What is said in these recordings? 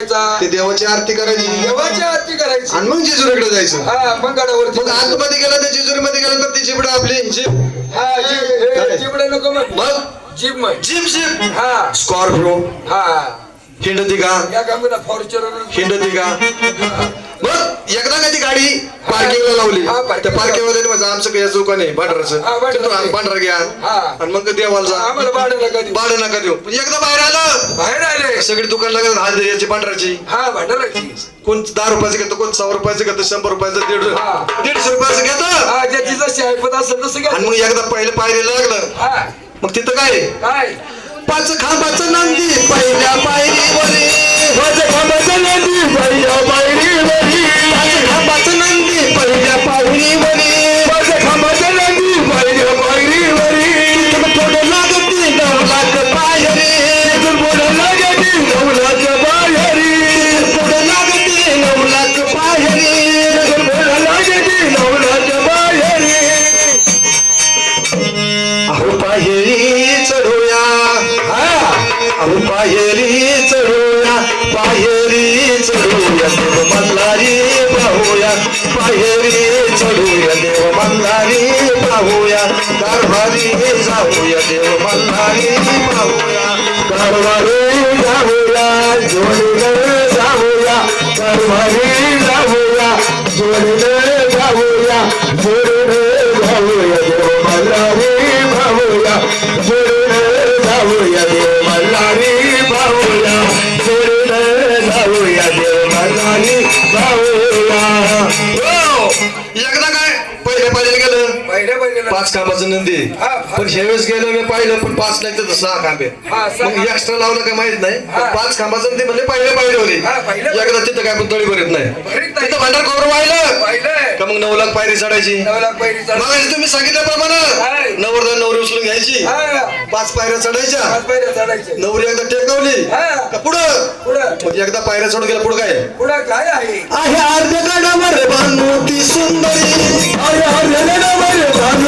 ते देवाची आरती करायची. देवाची आरती करायची. आणि मग जेजुरीकडे जायचं. हा मग गडावरती मग आतमध्ये गेला तर जेजुरीमध्ये गेल्यानंतर ती जिबड आपली. जीप. हा जीपडे नको मग मग? जीप मग जीप जीप. हा. स्कॉर्पिओ हा. हिंडती का या फॉर्च्युनर हिंडती का मग एकदा का ती गाडी पार्किंगला लावली? हा, त्या पार्किंगमध्ये म्हणजे आमचं काही दुकान आहे हा, भांडराचं भांडार घ्या. हा. आणि मग देवाला जा. भाडं नका देऊ. भाडं नका देऊ. पण एकदा बाहेर आलं. बाहेर आले. सगळी दुकान लागत हा याची भांडराची. हा भांडाराची कोण दहा रुपयाचं घेतं कोण सहा रुपयाचं घेतं शंभर रुपयाचं दीड हा. दीडशे रुपयाचं घेतं. ज्याची जशी ऐपत असेल तसं घ्या आणि मग एकदा पहिलं पायरीला लागलं. मग तिथं काय? काय? पाच खांबाचं नंदी पहिल्या पायरीवरी. माझ्या खांबाचं नदी पहिल्या पायरीवरी. पाच खांबाचं नंदी पहिल्या पायरीवरी. अहो पायरी चढूया पायरी चढूया देव मल्हारी पाहूया. पायरी चढूया देव मल्हारी पाहूया. कारभारी जाऊया देव मल्हारी पाहूया. कारभारी जाऊया जोडीने हो! एकदा काय पहिल्या पाहिजे गेलं पहिल्या पहिल्या पाच खांबाचं नंदी. पण ह्यावेळेस गेलो मी पाहिलं पण पाच नाही तर सहा खांबे हा. मग एक्स्ट्रा लावलं काय माहीत नाही पाच खांबाचं नंदी म्हणजे पहिले पाहिजे होती हा, पहिलं. एकदा तिथं काय पण तळी भरत नाही. भरीत नाही. तिथं भांडार वाहिलं पाहिलंय का मग नऊ लाख पायरी चढायची? नऊ लाख पहिली चढ मग तुम्ही. सांगितल्याप्रमाणे नवरदा नवरी उचलून घ्यायची. हा. पाच पायऱ्या चढायच्या. नवरी एकदा टेकवली. हा. का पुढं? पुढं. मग एकदा पायऱ्या चढून गेला पुढं काय? पुढं काय आहे? आहे अर्ध्या गडावर बांधू ती सुंदरी. आहे अर्ध्या गडावर बांधू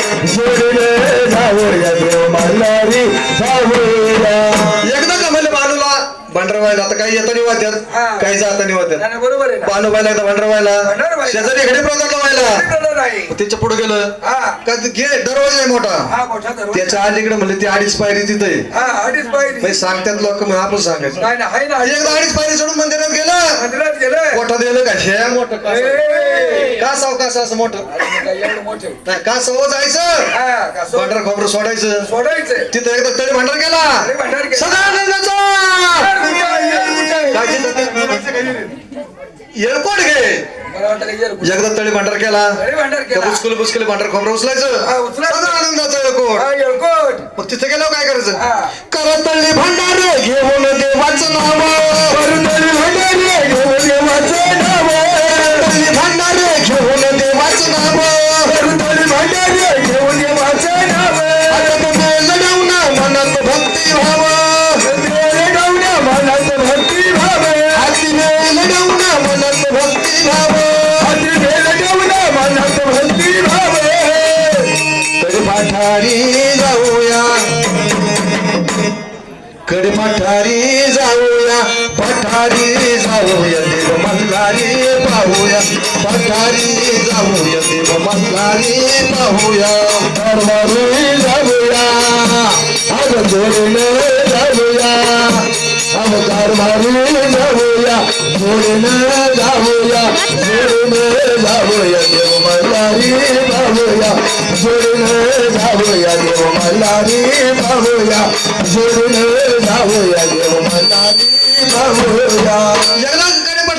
भाऊया जोडीने जाऊया देव मल्हारी भांडरवायला आता काही येतानी. वाद्यात काही जातानी वाद्यात बरोबर आहे बानूबाईला एकदा भांडरवायला. शेजारी घडी प्रकार व्हायला त्याच्या पुढे गेलं. का घे दरवाजा आहे मोठा. त्याच्या अलीकडे म्हणले ती अडीच पायरी तिथे. हा अडीच पायरी. म्हणजे सांगतात लोक मग आपण सांगायचं. एकदा अडीच पायरी चढून मंदिरात गेलं. मंदिरात गेलं. मोठं दिलं का? हे मोठं का साव का असं मोठं? का सव जायचं? हा सो- भांडार खोबरं सोडायचं. सोडायचं. तिथं एकदा तळी भांडार गेला भांडार गेला. एकदा तळी भांडार केला. अरे भांडार केला. बुचकुल बुचकुल भांडार खोबरं हा, उचलायचं. उचलायचं. सदानंदाचा येळकोट. हा, येळकोट. मग तिथे गेल्यावर काय हा. करायचं करतळी भांडार घेऊन देवाचं नाव पाहूया पठारी जाऊया देव मल्हारी पाहूया कारभारी जाऊया अग जोडीने जाऊया अहो अवतार मारी जाऊया जोडीन जाऊया जोडीन जाऊया देव मल्हारी बाबूया जोडीन जाऊया देव मल्हारी बाबूया जोडीन जाऊया देव मल्हारी बाबूया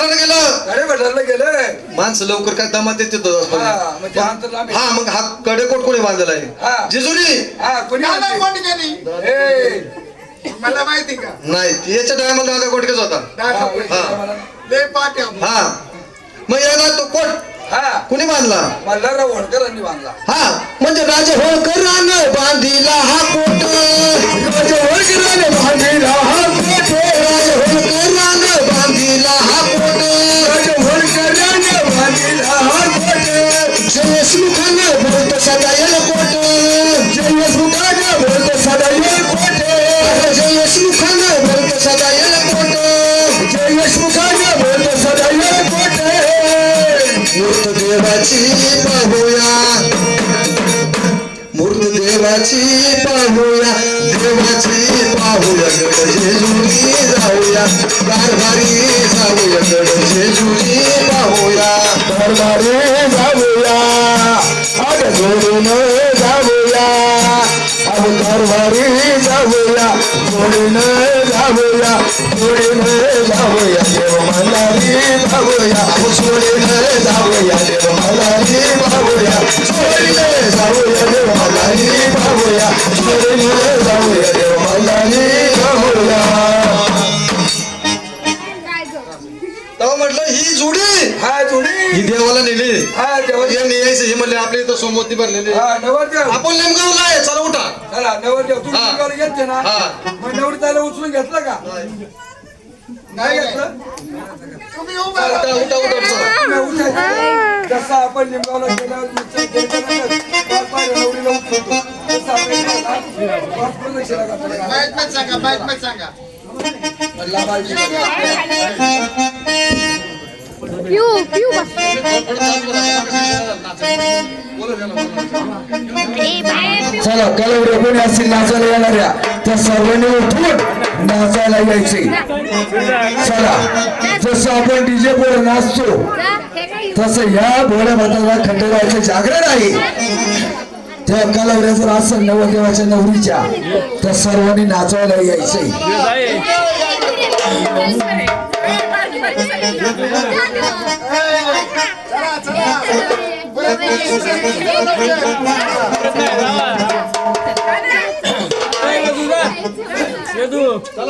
कडे मठाला गेलं. अरे बदललं गेलं? माणसं लवकर काय दमात येते तो. हा मग ते अंतर लांब आहे. हा मग हा कडेकोट कोणी बांधलेला हा. आहे जेजुरी हा कोणी दादा आणते? कोंडकेनी ए, मला माहिती का? नाही याच्या टायमाला दादा कोटकेच होता. हा. हा. लय पाट्या हा. मग एकदा तो कोट हा. कुणी बांधला? मल्हारराव होळकरांनी बांधला. हा म्हणजे राजे होळकरानं बांधिला हा कोट. राजा होळकराने बांधिला हा मूर्त देवाची पाहूया. मूर्त देवाची पाहूया देवाची पाहूया गड जेजुरी जाऊया. कारभारी जाऊया गड जेजुरी पाहूया. कारभारी जाऊया अग जोडून जाऊया. अग कारभारी जाऊया जोडून babuya suri ne babuya dev malari babuya suri ne babuya dev malari babuya suri ne babuya dev malari babuya suri ne babuya dev malari babuya म्हटलं ही जोडी. हा जोडी. ही देवाला नेली. हा देवा यांनी यायचं हे म्हणले आपल्या इथं सोमवती भरलेली हा नवरदेव. आपण नेमगावला आहे? चला उठा. चला नवरदेव हा. गेलते ना? हा. मग नवरदेवाला उचलून घेतलं का? नाही. घेतलं? तुम्ही उभा उठा राहा. उठा उठा चला. तुम्ही उठायचं. जसं आपण लिंबावला गेल्यावर पाच नवरीला उचलतो तसं आपण पाच सांगा सांगा. बाई. चला कलवडे कोणी असतील नाचायला येणाऱ्या त्या सर्वांनी उठून नाचायला यायचे. चला जसं आपण डीजे वर नाचतो तसं ह्या भोळ्या भाताला खंडेरायाचे जागरण आहे. त्या कलावऱ्याचं जर नवदेवाच्या नवरीच्या त्या सर्वांनी नाचायला यायचे. चला.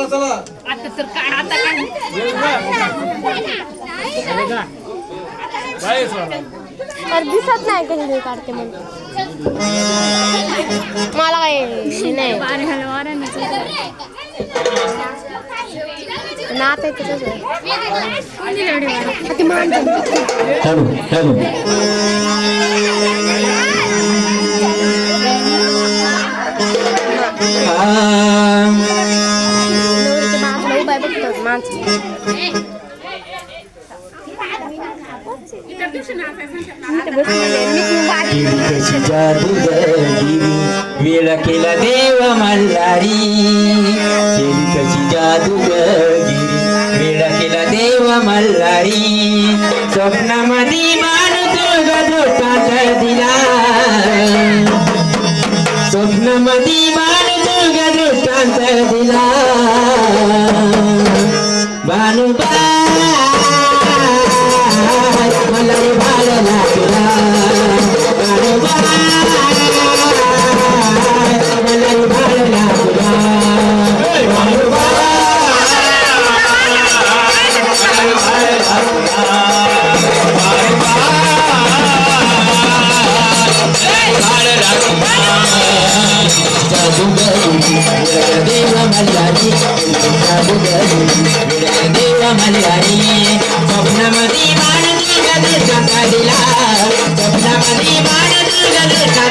चला आता तर काय आता काय दिसत नाही का काढते म्हणून. मला काय नाही नात आहे तसंच आहे. ती माणसं. नवरीचे माणसं उभा आहे बघतो माणसं मी तर बसलेले. मी खूप बारीक. कशी जादूगरी वेळ केला देव मल्हारी केली कशी जादूगरी वेळ केला देव मल्हारी स्वप्नामध्ये माणूस गदोटात दिला स्वप्नामध्ये माणूस गदोटात दिला देव मल्हारी देव मल्हारी स्वप्नामध्ये मान दुर्गा दुर्गा काढिला स्वप्नामध्ये मान दुर्गा दुर्गा